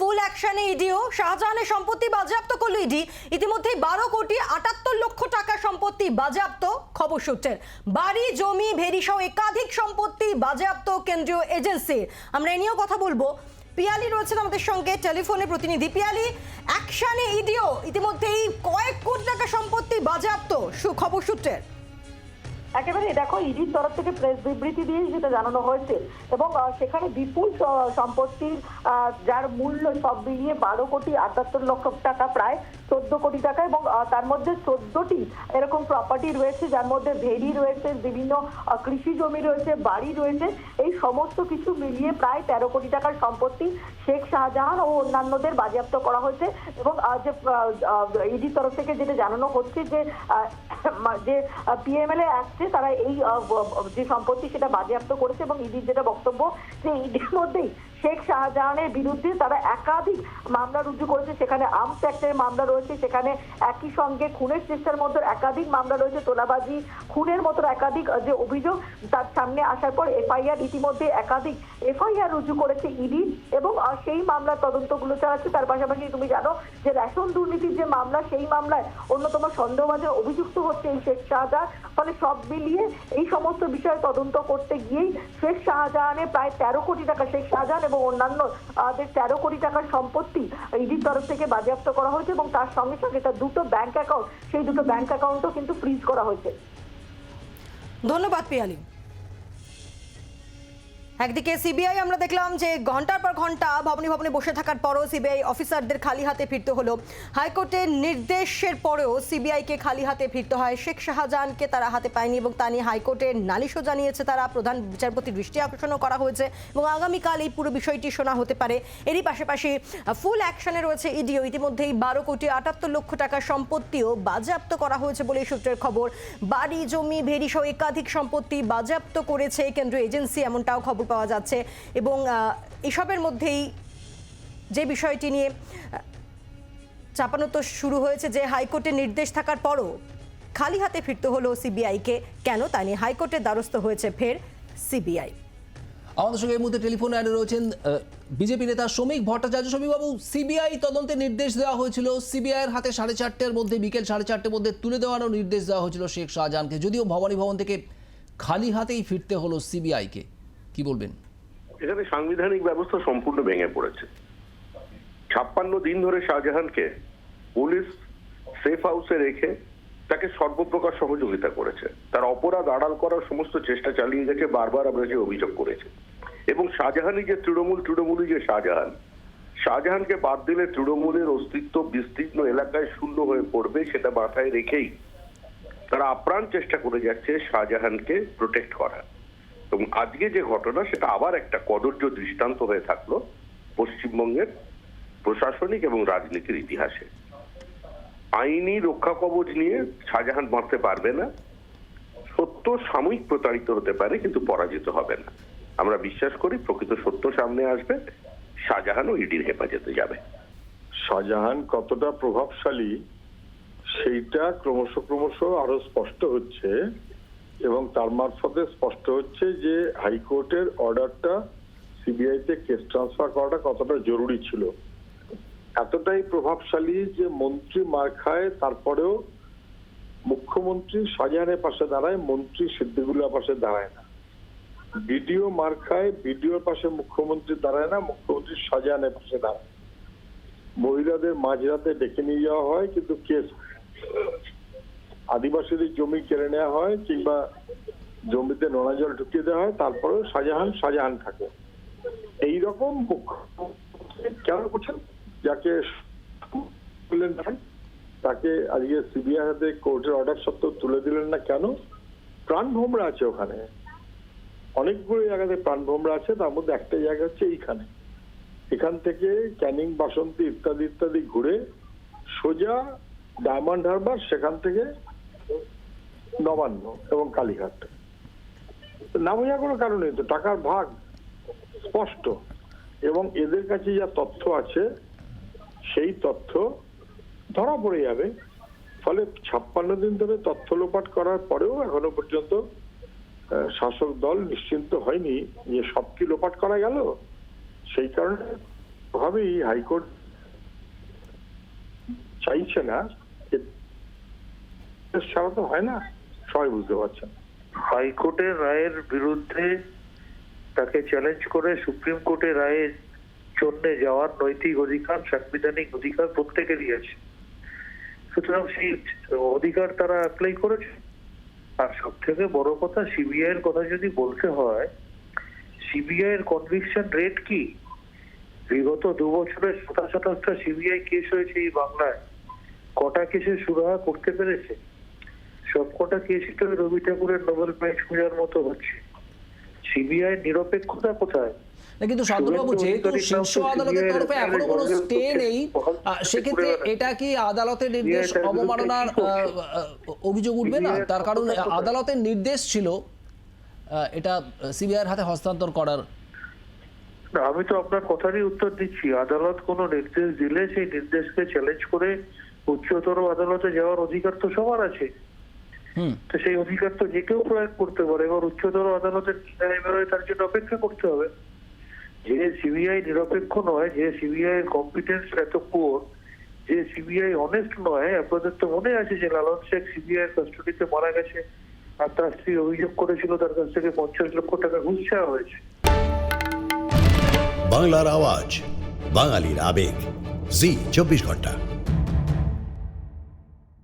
ফুল অ্যাকশনে ইডিও, শাহজাহানের সম্পত্তি বাজেয়াপ্ত করল ইডি। ইতিমধ্যেই বারো কোটি আটাত্তর লক্ষ টাকা সম্পত্তি বাজেয়াপ্ত খবর সূত্রের বাড়ি, জমি ভেরি সহ একাধিক সম্পত্তি বাজেয়াপ্ত কেন্দ্রীয় এজেন্সির আমরা এ নিয়েও কথা বলব। পিয়ালি রয়েছেন আমাদের সঙ্গে, টেলিফোনে প্রতিনিধি। পিয়ালি অ্যাকশনে ইডিও, ইতিমধ্যেই কয়েক কোটি টাকা সম্পত্তি বাজেয়াপ্ত, সু- খবর সূত্রের একেবারে দেখো, ইডির তরফ থেকে প্রেস বিবৃতি দিয়ে যেটা জানানো হয়েছে। এবং সেখানে বিপুল সম্পত্তির যার মূল্য সব মিলিয়ে বারো কোটি আটাত্তর লক্ষ টাকা, প্রায় চোদ্দ কোটি টাকা এবং তার মধ্যে চোদ্দটি এরকম প্রপার্টি রয়েছে, যার মধ্যে ভেরি রয়েছে, বিভিন্ন কৃষি জমি রয়েছে, বাড়ি রয়েছে। এই সমস্ত কিছু মিলিয়ে প্রায় তেরো কোটি টাকার সম্পত্তি শেখ শাহজাহান ও অন্যান্যদের বাজেয়াপ্ত করা হয়েছে। এবং যে ইডির তরফ থেকে যেটা জানানো হচ্ছে যে যে পিএমএলএ আসছে তারা এই যে সম্পত্তি সেটা বাজেয়াপ্ত করেছে এবং ইডির যেটা বক্তব্য যে ইডির মধ্যেই শেখ শাহজাহানের বিরুদ্ধে তারা একাধিক মামলা রুজু করেছে। সেখানে আর্মস অ্যাক্টের মামলা রয়েছে, সেখানে একই সঙ্গে খুনের চেষ্টার মতো একাধিক মামলা রয়েছে, তোলাবাজি, খুনের মতো একাধিক যে অভিযোগ তার সামনে আসার পর এফআইআর ইতিমধ্যে একাধিক এফআইআর রুজু করেছে ইডি এবং সেই মামলার তদন্তগুলো চালাচ্ছে। তার পাশাপাশি তুমি জানো যে রেশন দুর্নীতির যে মামলা, সেই মামলায় অন্যতম সন্দেহভাজন অভিযুক্ত হচ্ছে এই শেখ শাহজাহান। ফলে সব মিলিয়ে এই সমস্ত বিষয়ে তদন্ত করতে গিয়েই শেখ শাহজাহানের প্রায় তেরো কোটি টাকা, শেখ শাহজাহান এবং অন্যান্য আহ, তেরো কোটি টাকার সম্পত্তি ইডির তরফ থেকে বাজেয়াপ্ত করা হয়েছে এবং তার সঙ্গে সঙ্গে তার দুটো ব্যাংক অ্যাকাউন্ট সেই দুটো ব্যাংক অ্যাকাউন্টও কিন্তু ফ্রিজ করা হয়েছে। ধন্যবাদ পিয়ালি। একদিকে সিবিআই, আমরা দেখলাম যে ঘণ্টার পর ঘণ্টা ভবনী ভবনে বসে থাকার পরও সিবিআই অফিসারদের খালি হাতে ফিরতে হলো। হাইকোর্টের নির্দেশের পরেও সিবিআইকে খালি হাতে ফিরতে হয়। শেখ শাহজাহানকে তারা হাতে পায়নি এবং তা নিয়ে হাইকোর্টের নালিশও জানিয়েছে তারা। প্রধান বিচারপতির দৃষ্টি আকর্ষণও করা হয়েছে এবং আগামীকাল এই পুরো বিষয়টি শোনা হতে পারে। এরই পাশাপাশি ফুল অ্যাকশনে রয়েছে ইডিও। ইতিমধ্যেই বারো কোটি আটাত্তর লক্ষ টাকা সম্পত্তিও বাজেয়াপ্ত করা হয়েছে বলে সূত্রের খবর। বাড়ি, জমি ভেরি সহ একাধিক সম্পত্তি বাজেয়াপ্ত করেছে কেন্দ্রীয় এজেন্সি, এমনটাও খবর পাওয়া যাচ্ছে এবং এসবের মধ্যেই যে বিষয়টি নিয়ে চাপানো তো শুরু হয়েছে যে হাইকোর্টের নির্দেশ থাকার পরও খালি হাতে ফিরতে হলো সিবিআইকে। কেন তা নিয়ে হাইকোর্টের দ্বারস্থ হয়েছে ফের সিবিআই। আমাদের সঙ্গে এই মুহূর্তে টেলিফোনে আরে রয়েছেন বিজেপি নেতা শ্রমিক ভট্টাচার্য। শ্রমিকবাবু, সিবিআই তদন্তের নির্দেশ দেওয়া হয়েছিল। সিবিআই এর হাতে সাড়ে চারটের মধ্যে, বিকেল সাড়ে চারটের মধ্যে তুলে দেওয়ারও নির্দেশ দেওয়া হয়েছিল শেখ শাহজাহানকে। যদিও ভবানী ভবন থেকে খালি হাতেই ফিরতে হলো সিবিআইকে। কি বলবেন? এখানে সাংবিধানিক ব্যবস্থা সম্পূর্ণ ভেঙে পড়েছে। ছাপ্পান্ন দিন ধরে শাহজাহানকে পুলিশ সেফ হাউসে রেখে তাকে সর্বপ্রকার সহযোগিতা করেছে। তার অপরাধ আড়াল করার সমস্ত চেষ্টা চালিয়ে গেছে, বারবার আমরা যে অভিযোগ করেছে। এবং শাহজাহানই যে তৃণমূল, তৃণমূলই যে শাহজাহান, শাহজাহানকে বাদ দিলে তৃণমূলের অস্তিত্ব বিস্তীর্ণ এলাকায় শূন্য হয়ে পড়বে, সেটা মাথায় রেখেই তারা আপ্রাণ চেষ্টা করে যাচ্ছে শাহজাহানকে প্রোটেক্ট করার। এবং আজকে যে ঘটনা, সেটা আবার একটা কদর্য দৃষ্টান্ত হয়ে থাকল পশ্চিমবঙ্গের প্রশাসনিক এবং রাজনীতির ইতিহাসে। আইনি রক্ষা কবচ নিয়ে শাহজাহান বাঁচতে পারবে না। সত্য সাময়িক প্রতারিত হতে পারে, কিন্তু পরাজিত হবে না। আমরা বিশ্বাস করি প্রকৃত সত্য সামনে আসবে শাহজাহান ও ইডির হেফাজতে যাবে। শাহজাহান কতটা প্রভাবশালী, সেইটা ক্রমশ ক্রমশ আরও স্পষ্ট হচ্ছে। এবং তার মারফতে স্পষ্ট হচ্ছে যে হাইকোর্টের অর্ডারটা সিবিআই তে কেস ট্রান্সফার করাটা কতটা জরুরি ছিল। এতটাই প্রভাবশালী যে মন্ত্রী মার খায়, তারপরেও মুখ্যমন্ত্রী শাহজাহানের পাশে দাঁড়ায়, মন্ত্রী সিদ্দিকুল্লাহ পাশে দাঁড়ায় না। বিডিও মার খায়, বিডিওর পাশে মুখ্যমন্ত্রী দাঁড়ায় না, মুখ্যমন্ত্রী শাহজাহানের পাশে দাঁড়ায়। মহিলাদের মাঝরাতে ডেকে নিয়ে যাওয়া হয়, কিন্তু কেস আদিবাসীদের জমি কেড়ে নেওয়া হয় কিংবা জমিতে নোনা জল ঢুকিয়ে দেওয়া হয়, তারপরেও শাহজাহান শাহজাহান থাকে। এইরকম মুখ্যমন্ত্রী কেন করছেন? যাকে তাকে আজকে সিবিআই হাতে কোর্টের অর্ডার সত্ত্বেও তুলে দিলেন না কেন? প্রাণভোমরা আছে ওখানে। অনেকগুলো জায়গাতে প্রাণভোমরা আছে, তার মধ্যে একটা জায়গা হচ্ছে এইখানে। এখান থেকে ক্যানিং বাসন্তী ইত্যাদি ইত্যাদি ঘুরে সোজা ডায়মন্ড হারবার, সেখান থেকে নবান্ন এবং কালীঘাট। না বোঝার কোনো কারণ নেই তো টাকার ভাগ স্পষ্ট এবং এদের কাছে যা তথ্য আছে, সেই তথ্য ধরা পড়ে যাবে। ফলে ছাপ্পান্ন দিন ধরে তথ্য লোপাট করার পরেও এখনও পর্যন্ত শাসক দল নিশ্চিন্ত হয়নি যে সব কি লোপাট করা গেল। সেই কারণে ভাবেই হাইকোর্ট চাইছে না ছাড়া তো হয় না। সবাই বুঝতে পারছেন হাইকোর্টের রায়ের বিরুদ্ধে তাকে চ্যালেঞ্জ করে সুপ্রিম কোর্টের রায়ের জন্য যাওয়ার নৈতিক অধিকার, সাংবিধানিক অধিকার প্রত্যেকেরই আছে। সুতরাং সেই অধিকার তারা অ্যাপ্লাই করেছে। আর সব থেকে বড় কথা সিবিআই এর কথা যদি বলতে হয় সিবিআই এর কনভিকশন রেট কি? বিগত দু বছরে সাতাশ আঠাশটা সিবিআই কেস হয়েছে এই বাংলায়। কটা কেসের সুরাহা করতে পেরেছে? সবকটা কেসই তো রবি ঠাকুরের নোবেল প্রাইজ খোঁজার মতো হচ্ছে। সিবিআই নিরপেক্ষতা কোথায়? কিন্তু যেহেতু শীর্ষ আদালতের তরফে এখনও কোনো স্টে নেই সেক্ষেত্রে এটা কি আদালতের নির্দেশ অবমাননার অভিযোগ উঠবে না? তার কারণ আদালতের নির্দেশ ছিল এটা সিবিআইয়ের হাতে হস্তান্তর করার। না আমি তো আপনার কথারই উত্তর দিচ্ছি। আদালত কোনো নির্দেশ দিলে সেই নির্দেশকে চ্যালেঞ্জ করে উচ্চতর আদালতে যাওয়ার অধিকার তো সবার আছে। তো সেই অধিকার তো যে কেউ প্রয়োগ করতে পারে এবার উচ্চতর আদালতের বেরোয় তার জন্য অপেক্ষা করতে হবে। যে সিবিআই নিরপেক্ষ নয় যে সিবিআই এর কম্পিটেন্স এত পুয়ার যে সিবিআই অনেস্ট নয় আপনাদের তো মনে আছে যে লালন শেখ সিবিআই এর কাস্টডিতে মারা গেছে আর তার স্ত্রী অভিযোগ করেছিল তার কাছ থেকে পঞ্চাশ লক্ষ টাকা ঘুষ চাওয়া হয়েছে। বাংলার আওয়াজ বাঙালির আবেগ। জি চব্বিশ ঘণ্টা।